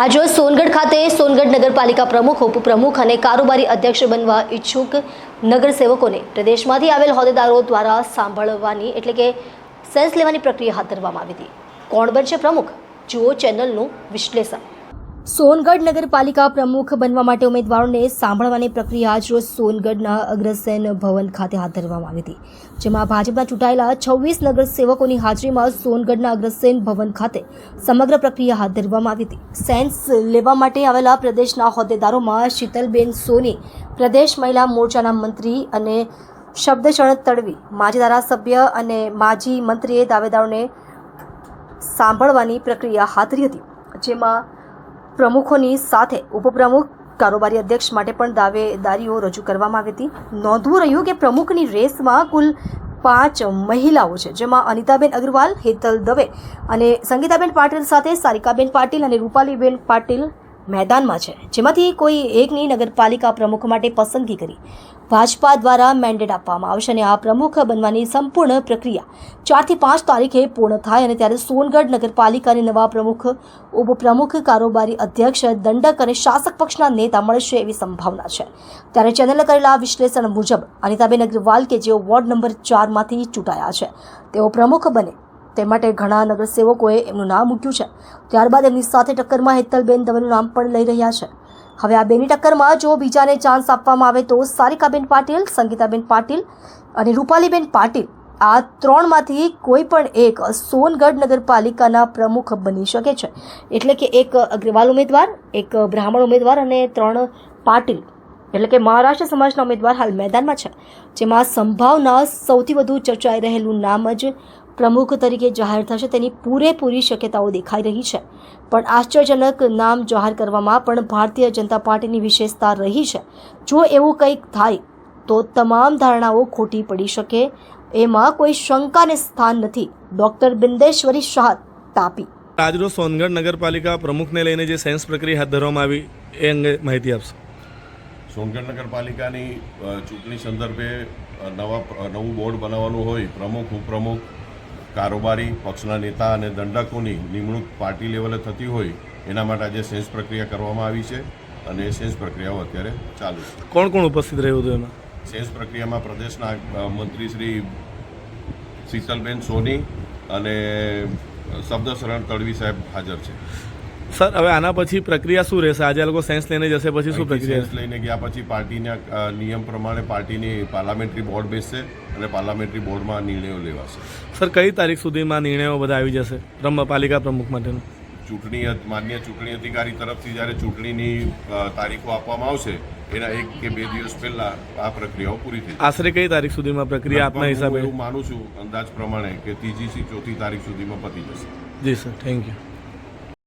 આજરોજ સોનગઢ ખાતે સોનગઢ નગરપાલિકા પ્રમુખ, ઉપપ્રમુખ અને કારોબારી અધ્યક્ષ બનવા ઈચ્છુક નગરસેવકોને પ્રદેશમાંથી આવેલ હોદ્દેદારો દ્વારા સાંભળવાની એટલે કે સેન્સ લેવાની પ્રક્રિયા હાથ ધરવામાં આવી હતી. કોણ બનશે પ્રમુખ? જુઓ ચેનલનું વિશ્લેષણ. સોનગઢ નગરપાલિકા પ્રમુખ બનવા માટે ઉમેદવારોને સાંભળવાની પ્રક્રિયા આજરોજ સોનગઢના અગ્રસેન ભવન ખાતે હાથ ધરવામાં આવી હતી, જેમાં ભાજપના ચૂંટાયેલા છવ્વીસ નગરસેવકોની હાજરીમાં સોનગઢના અગ્રસેન ભવન ખાતે સમગ્ર પ્રક્રિયા હાથ ધરવામાં આવી હતી. સેન્સ લેવા માટે આવેલા પ્રદેશના હોદ્દેદારોમાં શીતલબેન સોની, પ્રદેશ મહિલા મોરચાના મંત્રી અને શબ્દચરણ તડવી, માજી ધારાસભ્ય અને માજી મંત્રીએ દાવેદારોને સાંભળવાની પ્રક્રિયા હાથ ધરી હતી, જેમાં પ્રમુખોની સાથે ઉપપ્રમુખ, કારોબારી અધ્યક્ષ માટે પણ દાવેદારીઓ રજૂ કરવામાં આવી હતી. નોંધવું રહ્યું કે પ્રમુખની રેસમાં કુલ પાંચ મહિલાઓ છે, જેમાં અનિતાબેન અગ્રવાલ, હેતલ દવે અને સંગીતાબેન પાટીલ સાથે સારિકાબેન પાટીલ અને રૂપાલીબેન પાટીલ મેદાનમાં છે, જેમાંથી કોઈ એકની નગરપાલિકા પ્રમુખ માટે પસંદગી કરી. ભાજપા દ્વારા મેન્ડેટ આપવામાં આવશે અને આ પ્રમુખ બનવાની સંપૂર્ણ પ્રક્રિયા ચારથી પાંચ તારીખે પૂર્ણ થાય અને ત્યારે સોનગઢ નગરપાલિકાની નવા પ્રમુખ, ઉપપ્રમુખ, કારોબારી અધ્યક્ષ, દંડક અને શાસક પક્ષના નેતા મળશે એવી સંભાવના છે. ત્યારે ચેનલે કરેલા વિશ્લેષણ મુજબ અનિતાબેન અગ્રવાલ કે જેઓ વોર્ડ નંબર ચારમાંથી ચૂંટાયા છે, તેઓ પ્રમુખ બને. તે માટે ઘણા નગરસેવકોએ એમનું નામ મૂક્યું છે. ત્યારબાદ એમની સાથે ટક્કરમાં હેતલબેન દવેનું નામ પણ લઈ રહ્યા છે. હવે આ બેની ટક્કરમાં જો બીજાને ચાન્સ આપવામાં આવે તો સારિકાબેન પાટીલ, સંગીતાબેન પાટીલ અને રૂપાલીબેન પાટીલ આ ત્રણમાંથી કોઈ પણ એક સોનગઢ નગરપાલિકાના પ્રમુખ બની શકે છે. એટલે કે એક અગ્રવાલ ઉમેદવાર, એક બ્રાહ્મણ ઉમેદવાર અને ત્રણ પાટીલ. એટલે કે મહારાષ્ટ્ર સમાજના ઉમેદવાર હાલ મેદાનમાં છે. જેમાં સંભાવના સૌથી વધુ ચર્ચાઈ રહેલું નામ જ પ્રમુખ તરીકે જાહેર થશે તેની પૂરેપૂરી શક્યતાઓ દેખાઈ રહી છે. પણ આશ્ચર્યજનક નામ જાહેર કરવામાં પણ ભારતીય જનતા પાર્ટીની વિશેષતા રહી છે. જો એવું કંઈક થાય તો તમામ ધારણાઓ ખોટી પડી શકે. એમાં કોઈ શંકાને સ્થાન નથી. ડોક્ટર બિંદેશ્વરી શાહ તાપી. આજરોજ સોનગઢ નગરપાલિકા પ્રમુખને લઈને જે સેન્સ પ્રક્રિયા હાથ ધરવામાં આવી એ અંગે માહિતી આપશો. સોનગઢ નગરપાલિકાની ચૂંટણી સંદર્ભે નવા નવું બોર્ડ બનાવવાનું હોય પ્રમુખ ઉપપ્રમુખ કારોબારી પક્ષના નેતા અને દંડકોની નિમણૂક પાર્ટી લેવલે થતી હોય એના માટે આજે સેન્સ પ્રક્રિયા કરવામાં આવી છે અને એ સેન્સ પ્રક્રિયાઓ અત્યારે ચાલુ છે. કોણ કોણ ઉપસ્થિત રહ્યું હતું એમાં? સેન્સ પ્રક્રિયામાં પ્રદેશના મંત્રી શ્રી શીતલબેન સોની અને શબ્દ શરણ તડવી સાહેબ હાજર છે. સર હવે આના પછી પ્રક્રિયા શું રહેશે? આજે આ લોકો સેન્સ લઈને જશે પછી શું પ્રક્રિયા? લઈને ગયા પછી પાર્ટીના નિયમ પ્રમાણે પાર્ટીની પાર્લામેન્ટરી બોર્ડ બેસશે અને પાર્લામેન્ટરી બોર્ડમાં નિર્ણયો લેવાશે. સર કઈ તારીખ સુધીમાં નિર્ણયો બધા આવી જશે? પાલિકા પ્રમુખ માટેનું. ચૂંટણી માન્ય ચૂંટણી અધિકારી તરફથી જ્યારે ચૂંટણીની તારીખો આપવામાં આવશે એના એક કે બે દિવસ પહેલા આ પ્રક્રિયાઓ પૂરી થઈ આશરે કઈ તારીખ સુધીમાં પ્રક્રિયા આપના હિસાબે? હું માનું છું અંદાજ પ્રમાણે કે ત્રીજી થી ચોથી તારીખ સુધીમાં પતી જશે. જી સર. Thank you.